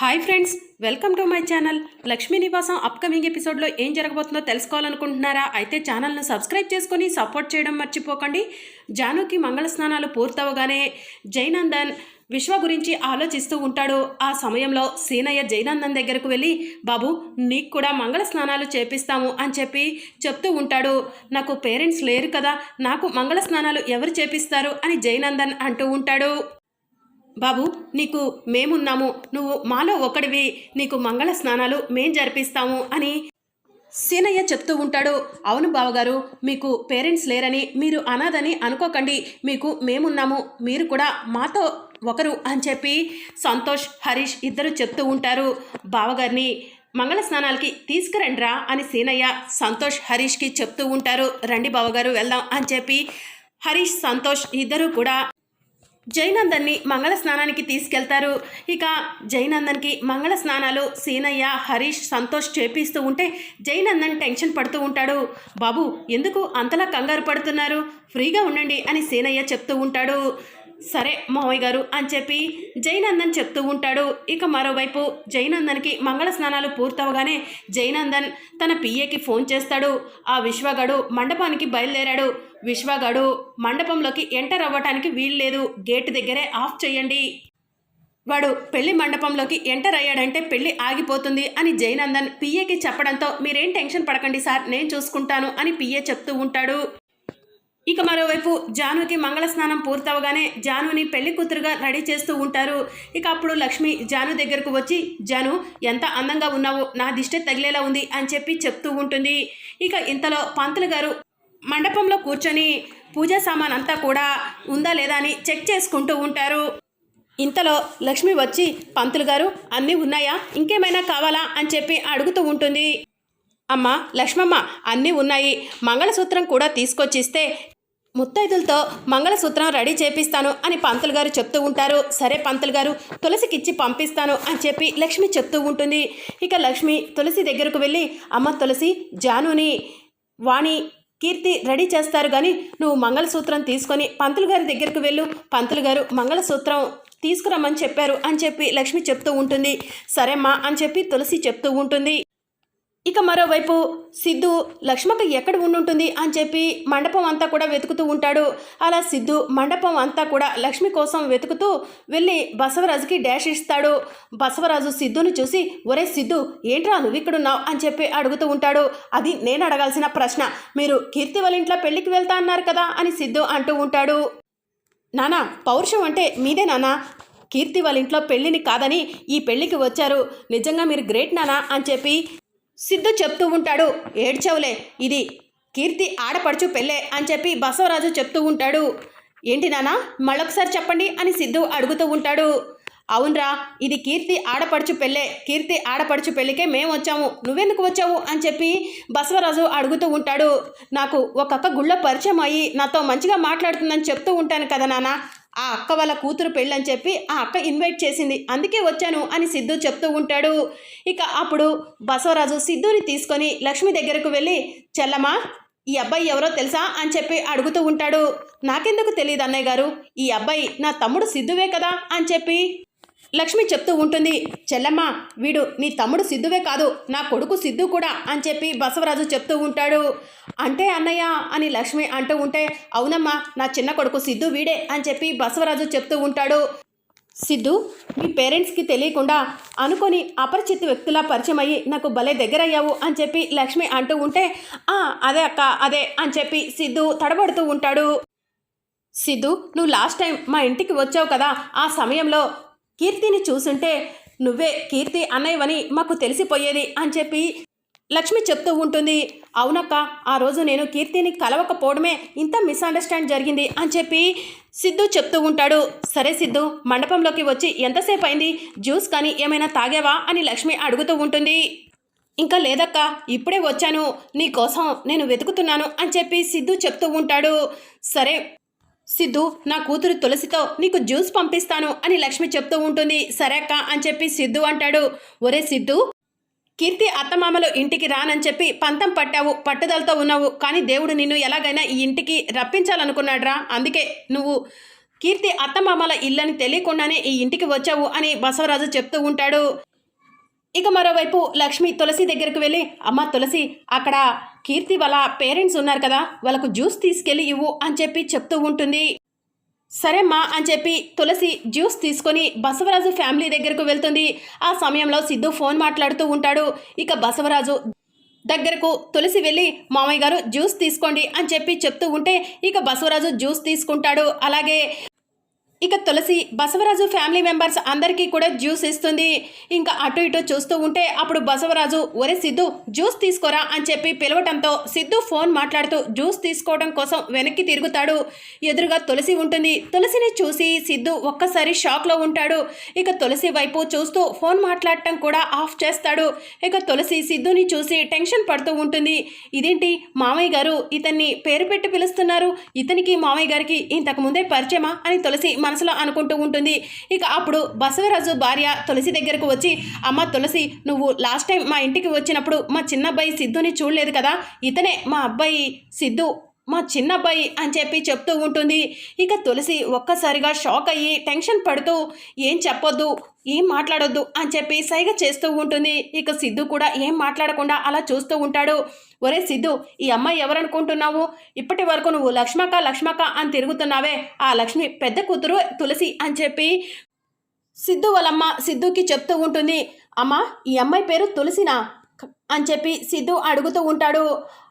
Hi friends welcome to my channel Lakshmi Nivasam upcoming ఎపిసోడ్లో ఏం జరగబోతుందో తెలుసుకోవాలనుకుంటున్నారా? అయితే ఛానల్ను సబ్స్క్రైబ్ చేసుకొని సపోర్ట్ చేయడం మర్చిపోకండి. జానుకి మంగళ స్నానాలు పూర్తవగానే జైనందన్ విశ్వ గురించి ఆలోచిస్తూ ఉంటాడు. ఆ సమయంలో సీనయ్య జైనందన్ దగ్గరకు వెళ్ళి బాబు నీకు కూడా మంగళ స్నానాలు చేపిస్తాము అని చెప్పి చెప్తూ ఉంటాడు. నాకు పేరెంట్స్ లేరు కదా నాకు మంగళ స్నానాలు ఎవరు చేపిస్తారు అని జైనందన్ అంటూ ఉంటాడు. బాబు నీకు మేమున్నాము. నువ్వు మాలో ఒకడివి. నీకు మంగళ స్నానాలు మేం జరిపిస్తాము అని సీనయ్య చెప్తూ ఉంటాడు. అవును బావగారు మీకు పేరెంట్స్ లేరని మీరు అనాథని అనుకోకండి. మీకు మేమున్నాము. మీరు కూడా మాతో ఒకరు అని చెప్పి సంతోష్ హరీష్ ఇద్దరు చెప్తూ ఉంటారు. బావగారిని మంగళ స్నానాలకి తీసుకురండిరా అని సీనయ్య సంతోష్ హరీష్కి చెప్తూ ఉంటారు. రండి బావగారు వెళ్దాం అని చెప్పి హరీష్ సంతోష్ ఇద్దరు కూడా జైనందన్ని మంగళ స్నానానికి తీసుకెళ్తారు. ఇక జైనందన్కి మంగళ స్నానాలు సీనయ్య హరీష్ సంతోష్ చేపిస్తూ ఉంటే జైనందన్ టెన్షన్ పడుతూ ఉంటాడు. బాబు ఎందుకు అంతలా కంగారు పడుతున్నారు? ఫ్రీగా ఉండండి అని సీనయ్య చెప్తూ ఉంటాడు. సరే మావయ్య గారు అని చెప్పి జైనందన్ చెప్తూ ఉంటాడు. ఇక మరోవైపు జైనందన్కి మంగళ స్నానాలు పూర్తవగానే జైనందన్ తన పిఏకి ఫోన్ చేస్తాడు. ఆ విశ్వగాడు మండపానికి బయలుదేరాడు. విశ్వగాడు మండపంలోకి ఎంటర్ అవ్వటానికి వీల్లేదు. గేట్ దగ్గరే ఆఫ్ చేయండి. వాడు పెళ్ళి మండపంలోకి ఎంటర్ అయ్యాడంటే పెళ్ళి ఆగిపోతుంది అని జైనందన్ పిఏకి చెప్పడంతో మీరేం టెన్షన్ పడకండి సార్ నేను చూసుకుంటాను అని పిఏ చెప్తూ ఉంటాడు. ఇక మరోవైపు జానుకి మంగళ స్నానం పూర్తవగానే జానుని పెళ్ళి కూతురుగా రెడీ చేస్తూ ఉంటారు. ఇక అప్పుడు లక్ష్మి జాను దగ్గరకు వచ్చి జాను ఎంత అందంగా ఉన్నావో? నా దిష్టి తగిలేలా ఉంది అని చెప్పి చెప్తూ ఉంటుంది. ఇక ఇంతలో పంతులు గారు మండపంలో కూర్చొని పూజా సామాన్ అంతా కూడా ఉందా లేదా అని చెక్ చేసుకుంటూ ఉంటారు. ఇంతలో లక్ష్మి వచ్చి పంతులు గారు అన్నీ ఉన్నాయా? ఇంకేమైనా కావాలా? అని చెప్పి అడుగుతూ ఉంటుంది. అమ్మ లక్ష్మమ్మ అన్నీ ఉన్నాయి. మంగళసూత్రం కూడా తీసుకొచ్చిస్తే ముత్తైదులతో మంగళసూత్రం రెడీ చేపిస్తాను అని పంతులు గారు చెప్తూ ఉంటారు. సరే పంతులు గారు తులసికిచ్చి పంపిస్తాను అని చెప్పి లక్ష్మి చెప్తూ ఉంటుంది. ఇక లక్ష్మి తులసి దగ్గరకు వెళ్ళి అమ్మ తులసి జానుని వాణి కీర్తి రెడీ చేస్తారు కానీ నువ్వు మంగళసూత్రం తీసుకొని పంతులు గారి దగ్గరకు వెళ్ళు. పంతులు గారు మంగళసూత్రం తీసుకురమ్మని చెప్పారు అని చెప్పి లక్ష్మి చెప్తూ ఉంటుంది. సరేమ్మా అని చెప్పి తులసి చెప్తూ ఉంటుంది. ఇక మరోవైపు సిద్ధు లక్ష్మక్క ఎక్కడ ఉండుంటుంది అని చెప్పి మండపం అంతా కూడా వెతుకుతూ ఉంటాడు. అలా సిద్ధు మండపం అంతా కూడా లక్ష్మి కోసం వెతుకుతూ వెళ్ళి బసవరాజుకి డాష్ ఇస్తాడు. బసవరాజు సిద్ధుని చూసి ఒరే సిద్ధు ఏంట్రా నువ్వు ఇక్కడున్నావు అని చెప్పి అడుగుతూ ఉంటాడు. అది నేను అడగాల్సిన ప్రశ్న. మీరు కీర్తి వాళ్ళ ఇంట్లో పెళ్ళికి వెళ్తా అన్నారు కదా? అని సిద్ధు అంటూ ఉంటాడు. నానా పౌరుషం అంటే మీదే నానా. కీర్తి వాళ్ళ ఇంట్లో పెళ్ళిని కాదని ఈ పెళ్ళికి వచ్చారు. నిజంగా మీరు గ్రేట్ నానా అని చెప్పి సిద్ధు చెప్తూ ఉంటాడు ఏడ్చవులే ఇది కీర్తి ఆడపడుచు పెళ్ళే అని చెప్పి బసవరాజు చెప్తూ ఉంటాడు. ఏంటి నానా మళ్ళొకసారి చెప్పండి అని సిద్ధు అడుగుతూ ఉంటాడు. అవునరా ఇది కీర్తి ఆడపడుచు పెళ్ళే కీర్తి ఆడపడుచు పెళ్ళికే మేము వచ్చాము నువ్వెందుకు వచ్చావు అని చెప్పి బసవరాజు అడుగుతూ ఉంటాడు. నాకు ఒక గుళ్ళ గుళ్ళో పరిచయం అయ్యి నాతో మంచిగా మాట్లాడుతుందని చెప్తూ ఉంటాను కదా నాన్న ఆ అక్క వాళ్ళ కూతురు పెళ్ళని చెప్పి ఆ అక్క ఇన్వైట్ చేసింది. అందుకే వచ్చాను అని సిద్ధు చెప్తూ ఉంటాడు. ఇక అప్పుడు బసవరాజు సిద్ధుని తీసుకొని లక్ష్మి దగ్గరకు వెళ్ళి చెల్లమ్మా ఈ అబ్బాయి ఎవరో తెలుసా? అని చెప్పి అడుగుతూ ఉంటాడు. నాకెందుకు తెలియదు అన్నయ్య గారు? ఈ అబ్బాయి నా తమ్ముడు సిద్ధువే కదా? అని చెప్పి లక్ష్మి చెప్తూ ఉంటుంది చెల్లమ్మ వీడు నీ తమ్ముడు సిద్ధువే కాదు నా కొడుకు సిద్ధు కూడా అని చెప్పి బసవరాజు చెప్తూ ఉంటాడు. అంటే అన్నయ్య అని లక్ష్మి అంటూ ఉంటే అవునమ్మా నా చిన్న కొడుకు సిద్ధు వీడే అని చెప్పి బసవరాజు చెప్తూ ఉంటాడు. సిద్ధు మీ పేరెంట్స్కి తెలియకుండా అనుకొని అపరిచిత వ్యక్తులా పరిచయం అయ్యి నాకు భలే దగ్గరయ్యావు అని చెప్పి లక్ష్మి అంటూ ఉంటే "ఆ, అదే అక్క అదే అని చెప్పి సిద్ధు తడబడుతూ ఉంటాడు. సిద్ధు నువ్వు లాస్ట్ టైం మా ఇంటికి వచ్చావు కదా ఆ సమయంలో కీర్తిని చూసుంటే నువ్వే కీర్తి అన్నయ్యవని మాకు తెలిసిపోయేది అని చెప్పి లక్ష్మి చెప్తూ ఉంటుంది. అవునక్క ఆ రోజు నేను కీర్తిని కలవకపోవడమే ఇంత మిస్అండర్స్టాండ్ జరిగింది అని చెప్పి సిద్ధు చెప్తూ ఉంటాడు. సరే సిద్ధు మండపంలోకి వచ్చి ఎంతసేపు అయింది? జ్యూస్ కానీ ఏమైనా తాగావా? అని లక్ష్మి అడుగుతూ ఉంటుంది. ఇంకా లేదక్క ఇప్పుడే వచ్చాను. నీ కోసం నేను వెతుకుతున్నాను అని చెప్పి సిద్ధు చెప్తూ ఉంటాడు. సరే సిద్ధు నా కూతురు తులసితో నీకు జ్యూస్ పంపిస్తాను అని లక్ష్మి చెప్తూ ఉంటుంది. సరేక్క అని చెప్పి సిద్ధు అంటాడు. ఒరే సిద్ధు కీర్తి అత్తమామలు ఇంటికి రానని చెప్పి పంతం పట్టావు పట్టుదలతో ఉన్నావు. కానీ దేవుడు నిన్ను ఎలాగైనా ఈ ఇంటికి రప్పించాలనుకున్నాడ్రా. అందుకే నువ్వు కీర్తి అత్తమామల ఇల్లని తెలియకుండానే ఈ ఇంటికి వచ్చావు అని బసవరాజు చెప్తూ ఉంటాడు. ఇక మరోవైపు లక్ష్మి తులసి దగ్గరకు వెళ్ళి అమ్మ తులసి అక్కడ కీర్తి వాళ్ళ పేరెంట్స్ ఉన్నారు కదా వాళ్ళకు జ్యూస్ తీసుకెళ్ళి ఇవ్వు అని చెప్పి చెప్తూ ఉంటుంది. సరేమ్మా అని చెప్పి తులసి జ్యూస్ తీసుకొని బసవరాజు ఫ్యామిలీ దగ్గరకు వెళ్తుంది. ఆ సమయంలో సిద్ధు ఫోన్ మాట్లాడుతూ ఉంటాడు. ఇక బసవరాజు దగ్గరకు తులసి వెళ్ళి మామయ్య గారు జ్యూస్ తీసుకోండి అని చెప్పి చెప్తూ ఉంటే ఇక బసవరాజు జ్యూస్ తీసుకుంటాడు. అలాగే ఇక తులసి బసవరాజు ఫ్యామిలీ మెంబర్స్ అందరికీ కూడా జ్యూస్ ఇస్తుంది. ఇంకా అటు ఇటు చూస్తూ ఉంటే అప్పుడు బసవరాజు ఒరే సిద్ధు జ్యూస్ తీసుకోరా అని చెప్పి పిలవటంతో సిద్ధు ఫోన్ మాట్లాడుతూ జ్యూస్ తీసుకోవడం కోసం వెనక్కి తిరుగుతాడు. ఎదురుగా తులసి ఉంటుంది. తులసిని చూసి సిద్ధు ఒక్కసారి షాక్లో ఉంటాడు. ఇక తులసి వైపు చూస్తూ ఫోన్ మాట్లాడటం కూడా ఆఫ్ చేస్తాడు. ఇక తులసి సిద్ధుని చూసి టెన్షన్ పడుతూ ఉంటుంది. ఇదేంటి మామయ్య గారు ఇతన్ని పేరు పెట్టి పిలుస్తున్నారు? ఇతనికి మామయ్య గారికి ఇంతకు ముందే పరిచయమా? అని తులసి మనసులో అనుకుంటూ ఉంటుంది. ఇక అప్పుడు బసవరాజు భార్య తులసి దగ్గరకు వచ్చి అమ్మ తులసి నువ్వు లాస్ట్ టైం మా ఇంటికి వచ్చినప్పుడు మా చిన్నబ్బాయి సిద్ధుని చూడలేదు కదా? ఇతనే మా అబ్బాయి సిద్ధు మా చిన్నబ్బాయి అని చెప్పి చెప్తూ ఉంటుంది. ఇక తులసి ఒక్కసారిగా షాక్ అయ్యి టెన్షన్ పడుతూ ఏం చెప్పొద్దు ఏం మాట్లాడొద్దు అని చెప్పి సైగ చేస్తూ ఉంటుంది. ఇక సిద్ధు కూడా ఏం మాట్లాడకుండా అలా చూస్తూ ఉంటాడు. ఒరే సిద్ధు ఈ అమ్మాయి ఎవరనుకుంటున్నావు? ఇప్పటి వరకు నువ్వు లక్ష్మక లక్ష్మక అని తిరుగుతున్నావే. ఆ లక్ష్మి పెద్ద కూతురు తులసి అని చెప్పి సిద్ధు వాళ్ళమ్మ సిద్ధుకి చెప్తూ ఉంటుంది. అమ్మ ఈ అమ్మాయి పేరు తులసినా? అని చెప్పి సిద్ధు అడుగుతూ ఉంటాడు.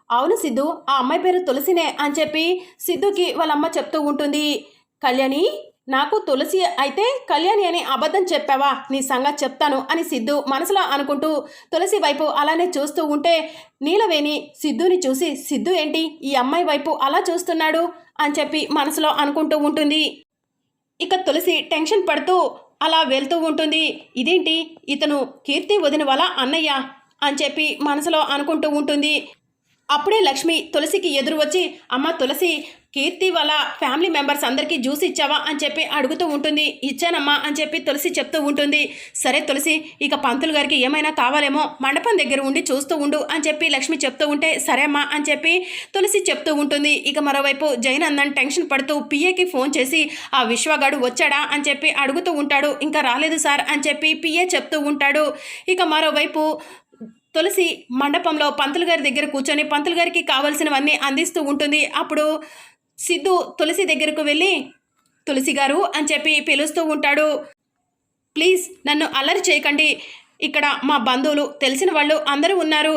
అవును సిద్ధు ఆ అమ్మాయి పేరు తులసినే అని చెప్పి సిద్ధుకి వాళ్ళమ్మ చెప్తూ ఉంటుంది. కళ్యాణి నాకు తులసి అయితే కళ్యాణి అని అబద్ధం చెప్పావా? నీ సంగతి చెప్తాను అని సిద్ధు మనసులో అనుకుంటూ తులసి వైపు అలానే చూస్తూ ఉంటే నీలవేణి సిద్ధుని చూసి సిద్ధు ఏంటి? ఈ అమ్మాయి వైపు అలా చూస్తున్నాడు? అని చెప్పి మనసులో అనుకుంటూ ఉంటుంది. ఇక తులసి టెన్షన్ పడుతూ అలా వెళ్తూ ఉంటుంది. ఇదేంటి? ఇతను కీర్తి వదిన వాళ్ళ అన్నయ్య? అని చెప్పి మనసులో అనుకుంటూ ఉంటుంది. అప్పుడే లక్ష్మి తులసికి ఎదురు వచ్చి అమ్మ తులసి కీర్తి వాళ్ళ ఫ్యామిలీ మెంబర్స్ అందరికీ జ్యూస్ ఇచ్చావా? అని చెప్పి అడుగుతూ ఉంటుంది. ఇచ్చానమ్మా అని చెప్పి తులసి చెప్తూ ఉంటుంది. సరే తులసి ఇక పంతులు గారికి ఏమైనా కావాలేమో మండపం దగ్గర ఉండి చూస్తూ ఉండు అని చెప్పి లక్ష్మి చెప్తూ ఉంటే సరే అమ్మా అని చెప్పి తులసి చెప్తూ ఉంటుంది. ఇక మరోవైపు జైనందన్ టెన్షన్ పడుతూ పిఏకి ఫోన్ చేసి ఆ విశ్వగాడు వచ్చాడా? అని చెప్పి అడుగుతూ ఉంటాడు. ఇంకా రాలేదు సార్ అని చెప్పి పిఏ చెప్తూ ఉంటాడు. ఇక మరోవైపు తులసి మండపంలో పంతులు గారి దగ్గర కూర్చొని పంతులు గారికి కావాల్సినవన్నీ అందిస్తూ ఉంటుంది. అప్పుడు సిద్ధు తులసి దగ్గరకు వెళ్ళి తులసి గారు అని చెప్పి పిలుస్తూ ఉంటాడు. ప్లీజ్ నన్ను అల్లరి చేయకండి. ఇక్కడ మా బంధువులు తెలిసిన వాళ్ళు అందరూ ఉన్నారు.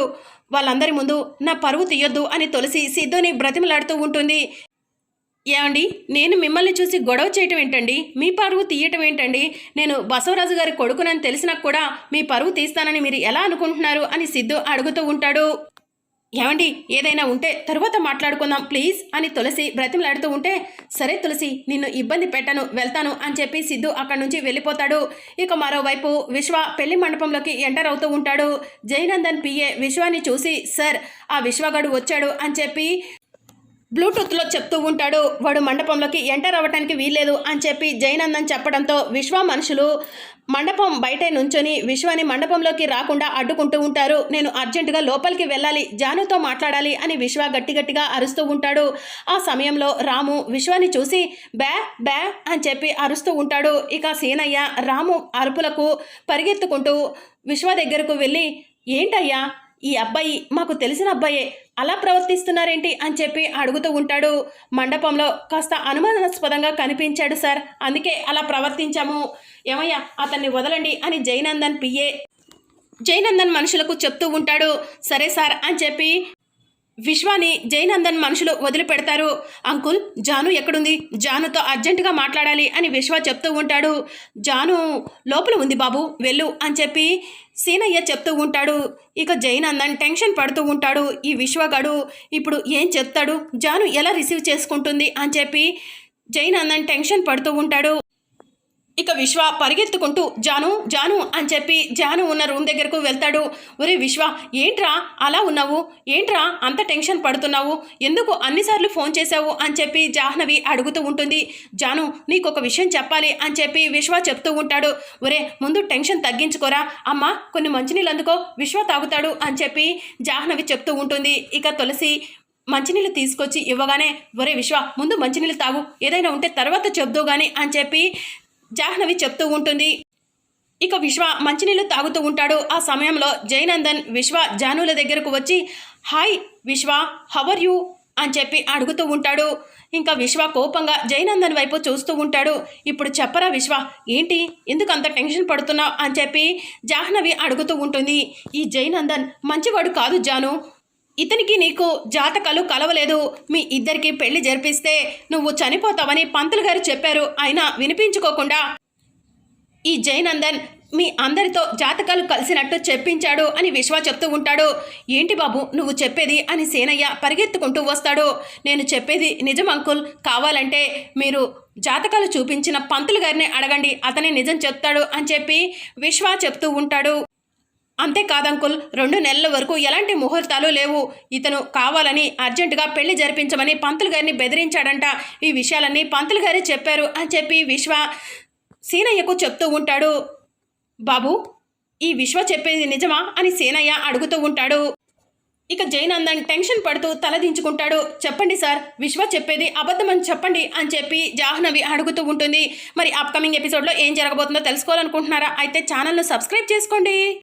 వాళ్ళందరి ముందు నా పరువు తీయొద్దు అని తులసి సిద్ధుని బ్రతిమలాడుతూ ఉంటుంది. ఏమండి? నేను మిమ్మల్ని చూసి గొడవ చేయటం ఏంటండి? మీ పరువు తీయటం ఏంటండి? నేను బసవరాజు గారి కొడుకునని తెలిసినా కూడా మీ పరువు తీస్తానని మీరు ఎలా అనుకుంటున్నారు అని సిద్ధు అడుగుతూ ఉంటాడు. ఏమండి? ఏదైనా ఉంటే తరువాత మాట్లాడుకుందాం ప్లీజ్ అని తులసి బ్రతిమలాడుతూ ఉంటే సరే తులసి నిన్ను ఇబ్బంది పెట్టను వెళ్తాను అని చెప్పి సిద్ధు అక్కడి నుంచి వెళ్ళిపోతాడు. ఇక మరోవైపు విశ్వ పెళ్ళి మండపంలోకి ఎంటర్ అవుతూ ఉంటాడు. జయనందన్ పిఏ విశ్వాన్ని చూసి సార్ ఆ విశ్వగాడు వచ్చాడు అని చెప్పి బ్లూటూత్లో చెప్తూ ఉంటాడు వాడు మండపంలోకి ఎంటర్ అవ్వటానికి వీల్లేదు అని చెప్పి జైనందన్ చెప్పడంతో విశ్వ మనుషులు మండపం బయటే నుంచొని విశ్వాని మండపంలోకి రాకుండా అడ్డుకుంటూ ఉంటారు. నేను అర్జెంటుగా లోపలికి వెళ్ళాలి జానుతో మాట్లాడాలి అని విశ్వ గట్టి గట్టిగా అరుస్తూ ఉంటాడు. ఆ సమయంలో రాము విశ్వాని చూసి బ్యా బ్యా అని చెప్పి అరుస్తూ ఉంటాడు. ఇక సీనయ్య రాము అరుపులకు పరిగెత్తుకుంటూ విశ్వ దగ్గరకు వెళ్ళి ఏంటయ్యా ఈ అబ్బాయి మాకు తెలిసిన అబ్బాయే. అలా ప్రవర్తిస్తున్నారేంటి అని చెప్పి అడుగుతూ ఉంటాడు. మండపంలో కాస్త అనుమానాస్పదంగా కనిపించాడు సార్. అందుకే అలా ప్రవర్తించాము. ఏమయ్యా అతన్ని వదలండి అని జైనందన్ పిఏ జైనందన్ మనుషులకు చెప్తూ ఉంటాడు. సరే సార్ అని చెప్పి విశ్వాని జైనందన్ మనుషులు వదిలిపెడతారు. అంకుల్ జాను ఎక్కడుంది? జానుతో అర్జెంటుగా మాట్లాడాలి అని విశ్వ చెప్తూ ఉంటాడు. జాను లోపల ఉంది బాబు వెళ్ళు అని చెప్పి సీనయ్య చెప్తూ ఉంటాడు. ఇక జైనందన్ టెన్షన్ పడుతూ ఉంటాడు. ఈ విశ్వగాడు ఇప్పుడు ఏం చెప్తాడు? జాను ఎలా రిసీవ్ చేసుకుంటుంది? అని చెప్పి జైనందన్ టెన్షన్ పడుతూ ఉంటాడు. ఇక విశ్వ పరిగెత్తుకుంటూ జాను జాను అని చెప్పి జాను ఉన్న రూమ్ దగ్గరకు వెళ్తాడు. ఒరే విశ్వ ఏంట్రా అలా ఉన్నావు? ఏంట్రా అంత టెన్షన్ పడుతున్నావు? ఎందుకు అన్నిసార్లు ఫోన్ చేశావు? అని చెప్పి జాహ్నవి అడుగుతూ ఉంటుంది. జాను నీకు ఒక విషయం చెప్పాలి అని చెప్పి విశ్వ చెప్తూ ఉంటాడు. ఒరే ముందు టెన్షన్ తగ్గించుకోరా. అమ్మ కొన్ని మంచినీళ్ళు అందుకో విశ్వ తాగుతాడు అని చెప్పి జాహ్నవి చెప్తూ ఉంటుంది. ఇక తులసి మంచినీళ్ళు తీసుకొచ్చి ఇవ్వగానే ఒరే విశ్వ ముందు మంచినీళ్ళు తాగు. ఏదైనా ఉంటే తర్వాత చెప్దో గాని అని చెప్పి జాహ్నవి చెప్తూ ఉంటుంది. ఇక విశ్వ మంచినీళ్ళు తాగుతూ ఉంటాడు. ఆ సమయంలో జయనందన్ విశ్వ జానుల దగ్గరకు వచ్చి హాయ్ విశ్వ హవర్ యూ? అని చెప్పి అడుగుతూ ఉంటాడు. ఇంకా విశ్వ కోపంగా జయనందన్ వైపు చూస్తూ ఉంటాడు. ఇప్పుడు చెప్పరా విశ్వ ఏంటి? ఎందుకు అంత టెన్షన్ పడుతున్నావు? అని చెప్పి జాహ్నవి అడుగుతూ ఉంటుంది. ఈ జయనందన్ మంచివాడు కాదు జాను. ఇతనికి నీకు జాతకాలు కలవలేదు. మీ ఇద్దరికి పెళ్ళి జరిపిస్తే నువ్వు చనిపోతావని పంతులు గారు చెప్పారు. అయినా వినిపించుకోకుండా ఈ జయనందన్ మీ అందరితో జాతకాలు కలిసినట్టు చెప్పించాడు అని విశ్వ చెప్తూ ఉంటాడు. ఏంటి బాబు నువ్వు చెప్పేది? అని సేనయ్య పరిగెత్తుకుంటూ వస్తాడు. నేను చెప్పేది నిజం అంకుల్. కావాలంటే మీరు జాతకాలు చూపించిన పంతులు గారిని అడగండి. అతనే నిజం చెప్తాడు అని చెప్పి విశ్వ చెప్తూ ఉంటాడు. అంతేకాదంకుల్ రెండు నెలల వరకు ఎలాంటి ముహూర్తాలు లేవు. ఇతను కావాలని అర్జెంటుగా పెళ్ళి జరిపించమని పంతులు గారిని బెదిరించాడంట. ఈ విషయాలన్నీ పంతులు గారే చెప్పారు అని చెప్పి విశ్వ సీనయ్యకు చెప్తూ ఉంటాడు. బాబు ఈ విశ్వ చెప్పేది నిజమా అని సీనయ్య అడుగుతూ ఉంటాడు. ఇక జయనందన్ టెన్షన్ పడుతూ తలదించుకుంటాడు చెప్పండి సార్ విశ్వ చెప్పేది అబద్ధమని చెప్పండి అని చెప్పి జాహ్నవి అడుగుతూ ఉంటుంది. మరి అప్కమింగ్ ఎపిసోడ్లో ఏం జరగబోతుందో తెలుసుకోవాలనుకుంటున్నారా? అయితే ఛానల్ను సబ్స్క్రైబ్ చేసుకోండి.